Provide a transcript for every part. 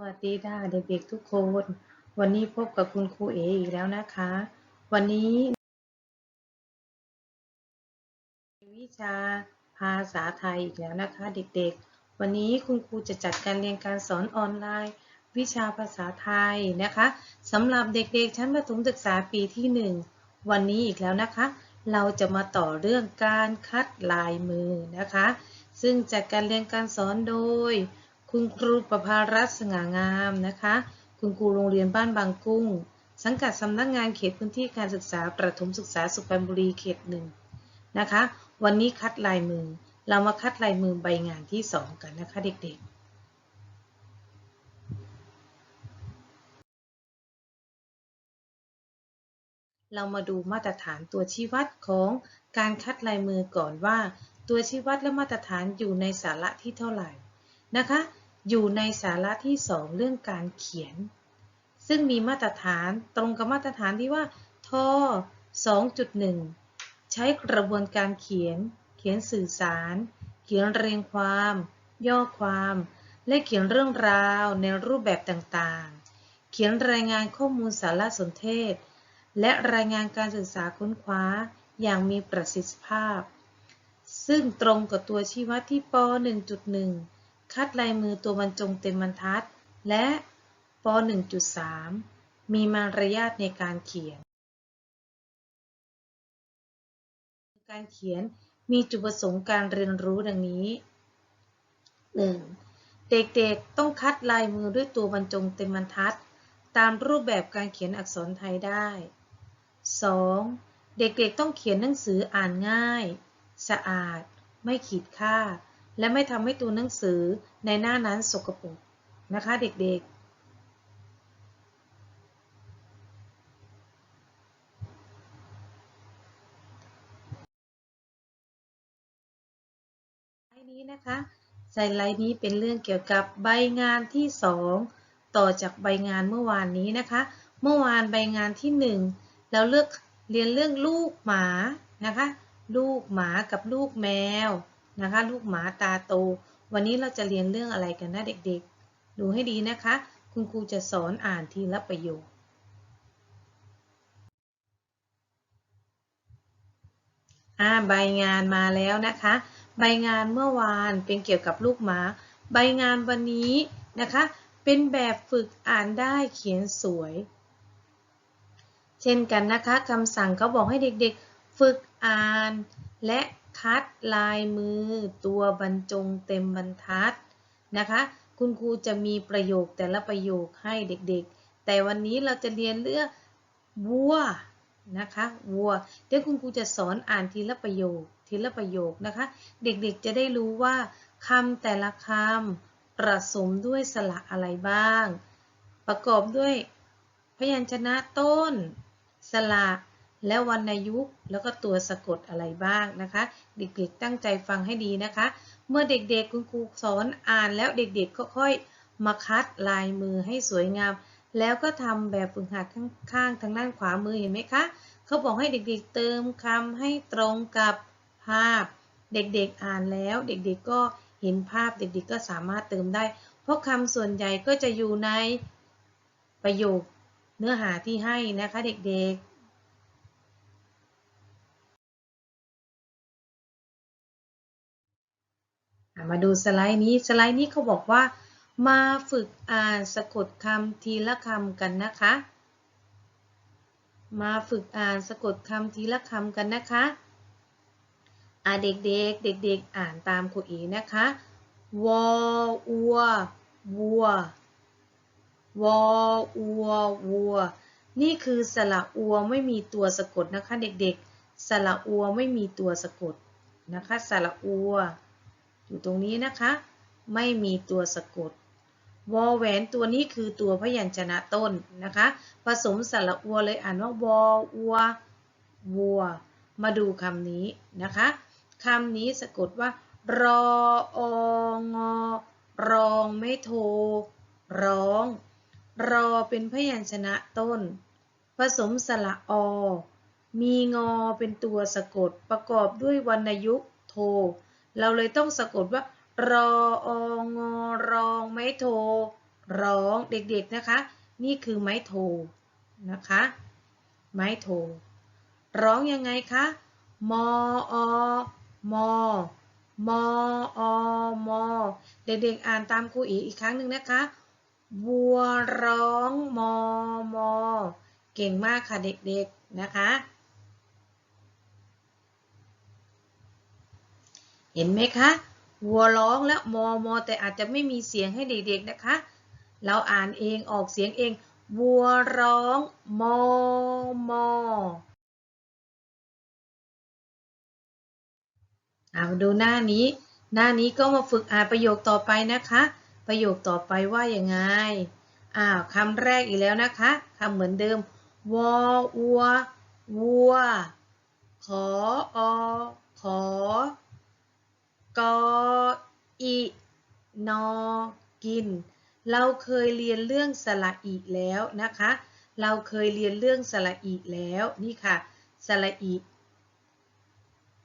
วัสดีค่ะเด็กๆทุกคน วันนี้พบกับคุณครูเออีกแล้วนะคะ วันนี้ วิชาภาษาไทยอีกแล้วนะคะเด็กๆ วันนี้คุณครูจะจัดการเรียนการสอนออนไลน์ วิชาภาษาไทยนะคะสำหรับเด็กๆชั้นประถมศึกษาปีที่ 1 วันนี้อีกแล้วนะคะ เราจะมาต่อเรื่องการคัดลายมือนะคะ ซึ่งจัดการเรียนการสอนโดย คุณครูประภารัตน์สง่างามนะคะ คุณครูโรงเรียนบ้านบางกุ้ง สังกัดสำนักงานเขตพื้นที่การศึกษาประถมศึกษาสุพรรณบุรีเขตหนึ่งนะคะ วันนี้คัดลายมือ เรามาคัดลายมือใบงานที่2กันนะคะเด็กๆเรามาดูมาตรฐานตัวชี้วัดของการคัดลายมือก่อนว่า ตัวชี้วัดและมาตรฐานอยู่ในสาระที่เท่าไหร่นะคะ อยู่ในสาระที่ 2 เรื่องการเขียน ซึ่งมีมาตรฐานตรงกับมาตรฐานที่ว่าท2.1 ใช้กระบวนการเขียน เขียนสื่อสาร เขียนเรียงความ ย่อความ และเขียนเรื่องราวในรูปแบบต่างๆ เขียนรายงานข้อมูลสารสนเทศ และรายงานการศึกษาค้นคว้าอย่างมีประสิทธิภาพ ซึ่งตรงกับตัวชี้วัดที่ป 1.1 คัดลายมือตัวบรรจงเต็มบรรทัด และป 1.3 มีมารยาทในการเขียน การเขียนมีจุดประสงค์การเรียนรู้ดังนี้ 1. เด็กๆต้องคัดลายมือด้วยตัวบรรจงเต็มบรรทัด ตามรูปแบบการเขียนอักษรไทยได้ 2. เด็กๆต้องเขียนหนังสืออ่านง่าย สะอาด ไม่ขีดค่า และไม่ทำให้ตัวหนังสือในหน้านั้นสกปรกนะคะเด็กๆไลน์นี้นะคะไซไลน์นี้เป็นเรื่องเกี่ยวกับใบงานที่ 2 ต่อจากใบงานเมื่อวานนี้นะคะ เมื่อวานใบงานที่ 1 เราเลือกเรียนเรื่องลูกหมานะคะ ลูกหมากับลูกแมว นะคะ ลูกหมาตาโต วันนี้เราจะเรียนเรื่องอะไรกันนะเด็กๆ ดูให้ดีนะคะ คุณครูจะสอนอ่านทีละประโยค อ่าใบงานมาแล้วนะคะ ใบงานเมื่อวานเป็นเกี่ยวกับลูกหมา ใบงานวันนี้นะคะ เป็นแบบฝึกอ่านได้เขียนสวย เช่นกันนะคะคำสั่งเขาบอกให้เด็กๆ ฝึกอ่านและ คัดลายมือ ตัวบรรจงเต็มบรรทัดนะคะ คุณครูจะมีประโยคแต่ละประโยคให้เด็กๆ แต่วันนี้เราจะเรียนเรื่องวัวนะคะวัวเดี๋ยวคุณครูจะสอนอ่านทีละประโยคทีละประโยคนะคะ เด็กๆจะได้รู้ว่าคำแต่ละคำประสมด้วยสระอะไรบ้าง ประกอบด้วยพยัญชนะต้น สระ และวรรณยุกต์แล้วก็ตัวสะกดอะไรบ้างนะคะ เด็กๆตั้งใจฟังให้ดีนะคะ เมื่อเด็กๆคุณครูสอนอ่านแล้วเด็กๆก็ค่อยมาคัดลายมือให้สวยงาม แล้วก็ทำแบบฝึกหัดข้างๆทางด้านขวามือเห็นไหมคะเขาบอกให้เด็กๆเติมคำให้ตรงกับภาพ เด็กๆอ่านแล้ว เด็กๆก็เห็นภาพเด็กๆก็สามารถเติมได้ เพราะคำส่วนใหญ่ก็จะอยู่ในประโยคเนื้อหาที่ให้นะคะเด็กๆ มาดูสไลด์นี้สไลด์นี้เขาบอกว่า มาฝึกอ่านสะกดคำทีละคำกันนะคะ มาฝึกอ่านสะกดคำทีละคำกันนะคะอ่าเด็กๆเด็กๆอ่านตามครูอีนะคะวออัววัววออัววัว นี่คือสระอัวไม่มีตัวสะกดนะคะ เด็กๆ สระอัวไม่มีตัวสะกดนะคะ สระอัว อยู่ตรงนี้นะคะ ไม่มีตัวสะกดวอแหวนตัวนี้คือตัวพยัญชนะต้นนะคะ ผสมสระอัวเลยอ่านว่าวออัววัว มาดูคำนี้นะคะคำนี้สะกดว่า รอองอรองไม่โทร้อง รอเป็นพยัญชนะต้น ผสมสระอ มีงอเป็นตัวสะกดประกอบด้วยวรรณยุกโท เราเลยต้องสะกดว่ารอองอรองไม่โท ร้องเด็กๆนะคะ นี่คือไม้โทนะคะ ไม้โท ร้องยังไงคะมออมอมออมอเด็กๆอ่านตามครูอีอีกครั้งหนึ่งนะคะวัวร้องมอมอเก่งมากค่ะเด็กๆนะคะ เห็นไหมคะวัวร้องและมอมอแต่อาจจะไม่มีเสียงให้เด็กๆนะคะ เราอ่านเองออกเสียงเอง วัวร้อง มอมออามาดูหน้านี้ หน้านี้ก็มาฝึกอ่านประโยคต่อไปนะคะ ประโยคต่อไปว่าอยังไงอ้าวคำแรกอีกแล้วนะคะคำเหมือนเดิมวอวัววัว ขออขอ กออินอกิน เราเคยเรียนเรื่องสระอีแล้วนะคะ เราเคยเรียนเรื่องสระอีแล้วนี่ค่ะสระอี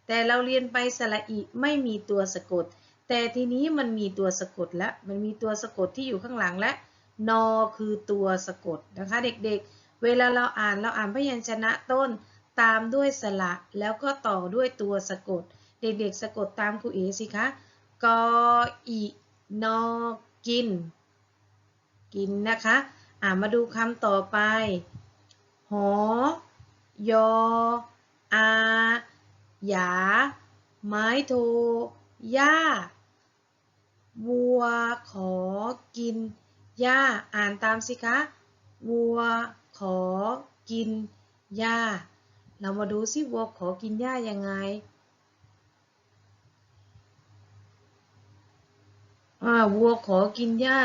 แต่เราเรียนไปสระอีไม่มีตัวสะกด แต่ทีนี้มันมีตัวสะกดแล้ว มันมีตัวสะกดที่อยู่ข้างหลังและนอคือตัวสะกดนะคะ เด็กๆ เวลาเราอ่านเราอ่านพยัญชนะต้น ตามด้วยสระแล้วก็ต่อด้วยตัวสะกด เด็กๆ สะกดตามครูเอสิคะ กออีนอกิน กินนะคะ อ่ามาดูคำต่อไป หอยออาหยา ไม้โทย่าวัวขอกินหญ้า อ่านตามสิคะ วัวขอกินหญ้า เรามาดูสิวัวขอกินหญ้ายังไง อ่า วัวขอกินหญ้า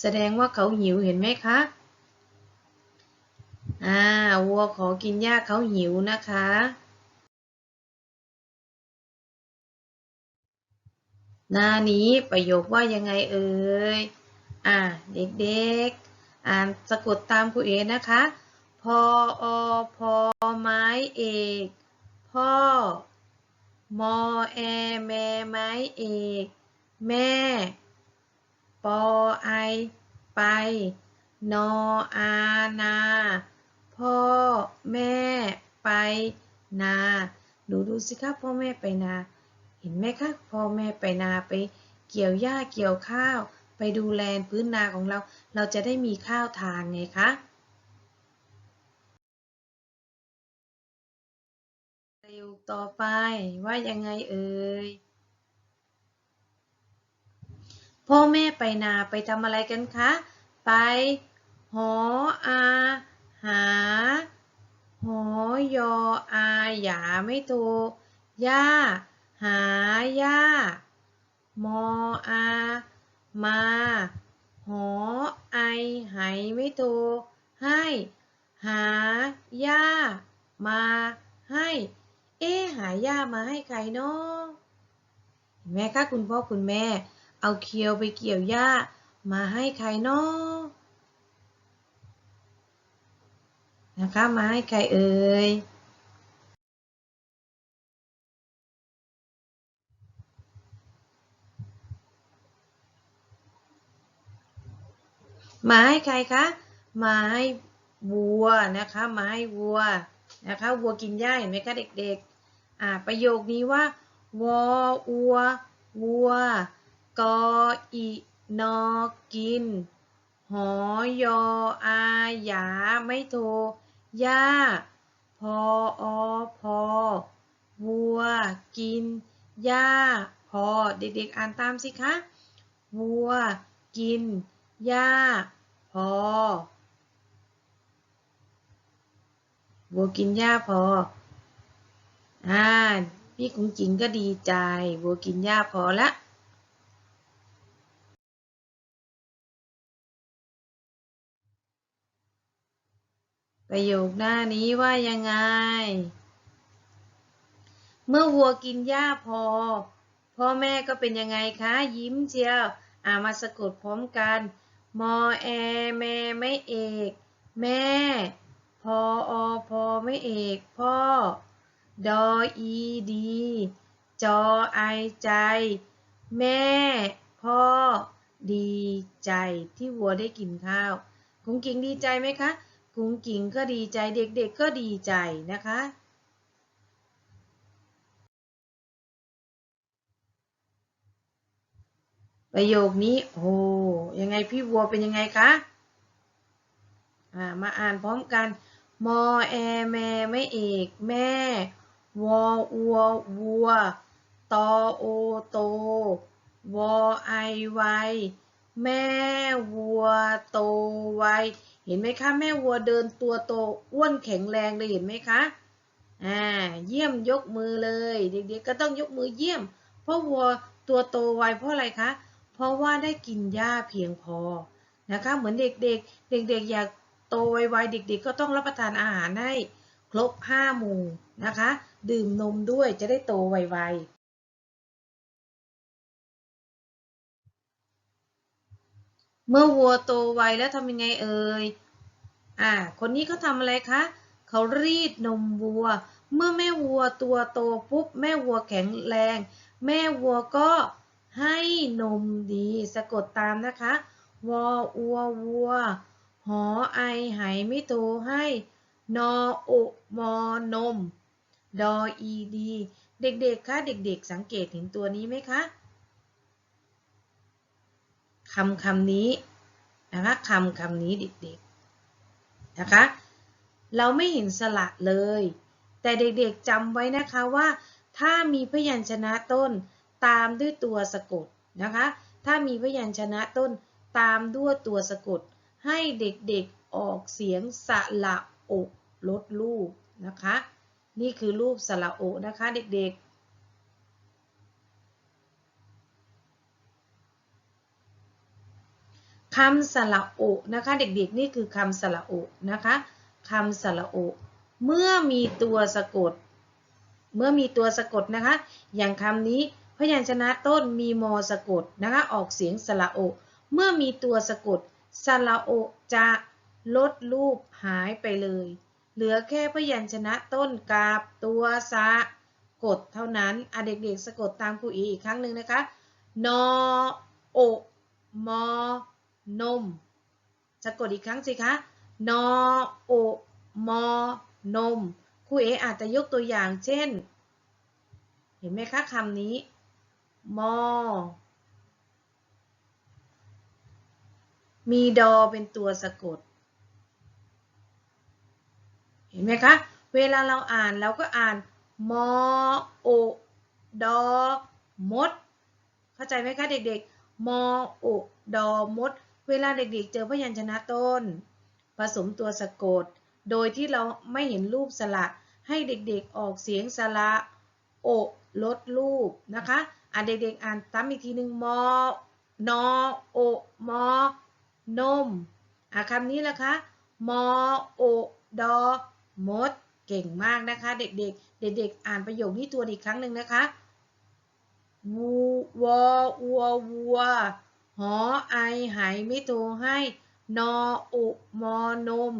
แสดงว่าเขาหิวเห็นไหมคะอ่าวัวขอกินหญ้าเขาหิวนะคะ หน้านี้ประโยคว่ายังไงเอ่ยอ่าเด็กๆ อ่านสะกดตามครูเอนะคะ พออพอไม้เอกพ่อ มอแอแม่ไม้เอก แม่ ปอไอไป นออานา พ่อแม่ไปนาดูดูสิคะพ่อแม่ไปนา เห็นไหมคะพ่อแม่ไปนาไป เกี่ยวหญ้าเกี่ยวข้าว ไปดูแลพื้นนาของเรา เราจะได้มีข้าวทานไงคะประโยคต่อไปว่ายังไงเอ่ย พ่อแม่ไปนาไปทำอะไรกันคะ ไป หออาหา หอยออาหยาไม่โทย่า หาย่ามออา มา หอไอไหไม่โทให้ หาย่ามาให้ เอ๊หาย่ามาให้ใครเนาะเห็นไหมคะคุณพ่อคุณแม่ เอาเคียวไปเกี่ยวหญ้า มาให้ใครเนาะนะคะ มาให้ใครเอ่ย มาให้ใครคะ มาให้วัวนะคะ มาให้วัวนะคะ วัวกินหญ้าเห็นไหมคะเด็กๆ อ่าประโยคนี้ว่าวออัววัว กออีนอกิน หอยออาหยาไม่โทหญ้าพออพอวัวกินหญ้าพอเด็กๆอ่านตามสิคะวัวกินหญ้าพอวัวกินหญ้าพออ่าพี่กุ้งจิงก็ดีใจวัวกินหญ้าพอละ ประโยคหน้านี้ว่ายังไง เมื่อวัวกินหญ้าพอ พ่อแม่ก็เป็นยังไงคะ ยิ้มเชียวอ่ามาสะกดพร้อมกัน มอแอ แม่ไม่เอก แม่ พออพอไม่เอก พ่อ ดออีดี จอไอใจ แม่ พ่อ ดีใจที่วัวได้กินข้าวกุ้งกิงดีใจไหมคะ กุ้งกิ่งก็ดีใจเด็กๆก็ดีใจนะคะ ประโยคนี้โอ้ยังไงพี่วัวเป็นยังไงคะามาอ่านพร้อมกัน มอแอแม่ไม่เอกแม่ วออัววัวตอโอโต วอไอไวแม่วัวโตไว เห็นไหมคะ แม่วัวเดินตัวโตอ้วนแข็งแรงเลยเห็นไหมคะอ่าเยี่ยมยกมือเลยเด็กๆก็ต้องยกมือเยี่ยม เพราะวัวตัวโตไวเพราะอะไรคะ เพราะว่าได้กินหญ้าเพียงพอนะคะ เหมือนเด็กๆ เด็กๆ อยากโตไวๆเด็กๆ ก็ต้องรับประทานอาหารให้ครบห้าหมู่นะคะ ดื่มนมด้วยจะได้โตไว เมื่อวัวโตไวแล้วทำยังไงเอ่ย อ่า คนนี้เขาทำอะไรคะ เขารีดนมวัว เมื่อแม่วัวตัวโตปุ๊บแม่วัวแข็งแรง แม่วัวก็ให้นมดี สะกดตามนะคะ วออัววัว หอไอไหไม่โตให้ นอโอมอนม ดออีดี เด็กๆ คะ เด็กๆ สังเกตเห็นตัวนี้ไหมคะ คำคำนี้นะคะคำคำนี้เด็กๆนะคะ เราไม่เห็นสระเลย แต่เด็กๆจำไว้นะคะว่า ถ้ามีพยัญชนะต้นตามด้วยตัวสะกดนะคะ ถ้ามีพยัญชนะต้นตามด้วยตัวสะกด ให้เด็กๆออกเสียงสระโอลดรูปนะคะ นี่คือรูปสระโอนะคะเด็กๆ คำสระโอนะคะเด็กๆนี่คือคำสระโอนะคะคำสระโอเมื่อมีตัวสะกด เมื่อมีตัวสะกดนะคะ อย่างคำนี้พยัญชนะต้นมีมอสะกดนะคะออกเสียงสระโอ เมื่อมีตัวสะกดสระโอจะลดรูปหายไปเลย เหลือแค่พยัญชนะต้นกับตัวสะกดเท่านั้นอะเด็กๆสะกดตามครูอีอีกครั้งหนึ่งนะคะ นอโอมอ นมสะกดอีกครั้งสิคะนอโอมอนมครูเออาจจะยกตัวอย่างเช่น เห็นไหมคะคำนี้มอมีดอเป็นตัวสะกด เห็นไหมคะ เวลาเราอ่านเราก็อ่านมอโอดอมด เข้าใจไหมคะเด็กๆมอโอดอมด เวลาเด็กๆ เจอพยัญชนะต้น ผสมตัวสะกด โดยที่เราไม่เห็นรูปสระ ให้เด็กๆออกเสียงสระโอลดรูปนะคะอ่านเด็กๆอ่านซ้ำอีกทีหนึ่งมอนอโอมอนมอะคำนี้ละคะมอโอดอมด เก่งมากนะคะ เด็กๆ เด็กๆ อ่านประโยคนี้ตัวอีกครั้งหนึ่งนะคะวูวอวัววัว หอไอไหไม่โตให้ นออุมอนม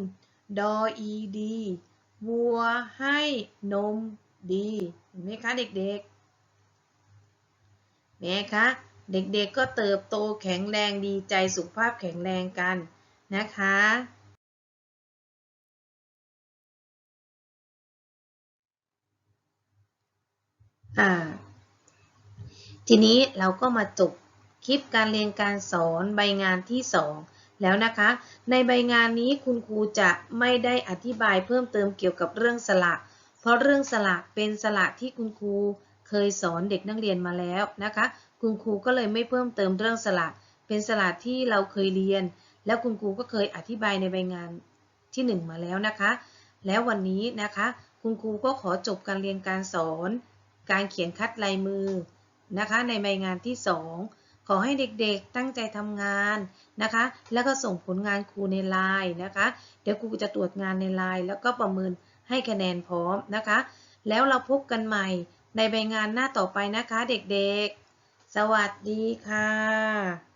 ดออีดี วัวให้นมดีเห็นไหมคะเด็กๆแม่คะเด็กๆก็เติบโตแข็งแรงดีใจสุขภาพแข็งแรงกันนะคะทีนี้เราก็มาจบ ลิปการเรียนการสอนใบงานที่ 2 แล้วนะคะ ในใบงานนี้คุณครูจะไม่ได้อธิบายเพิ่มเติมเกี่ยวกับเรื่องสระเพราะเรื่องสระเป็นสระที่คุณครูเคยสอนเด็กนักเรียนมาแล้วนะคะ คุณครูก็เลยไม่เพิ่มเติมเรื่องสระเป็นสระที่เราเคยเรียน แล้วคุณครูก็เคยอธิบายในใบงานที่ 1 มาแล้วนะคะ แล้ววันนี้นะคะ คุณครูก็ขอจบการเรียนการสอน การเขียนคัดลายมือนะคะ ในใบงานที่ 2 ขอให้เด็กๆตั้งใจทำงานนะคะ แล้วก็ส่งผลงานครูในไลน์นะคะ เดี๋ยวครูจะตรวจงานในไลน์แล้วก็ประเมินให้คะแนนพร้อมนะคะ แล้วเราพบกันใหม่ในใบงานหน้าต่อไปนะคะเด็กๆ สวัสดีค่ะ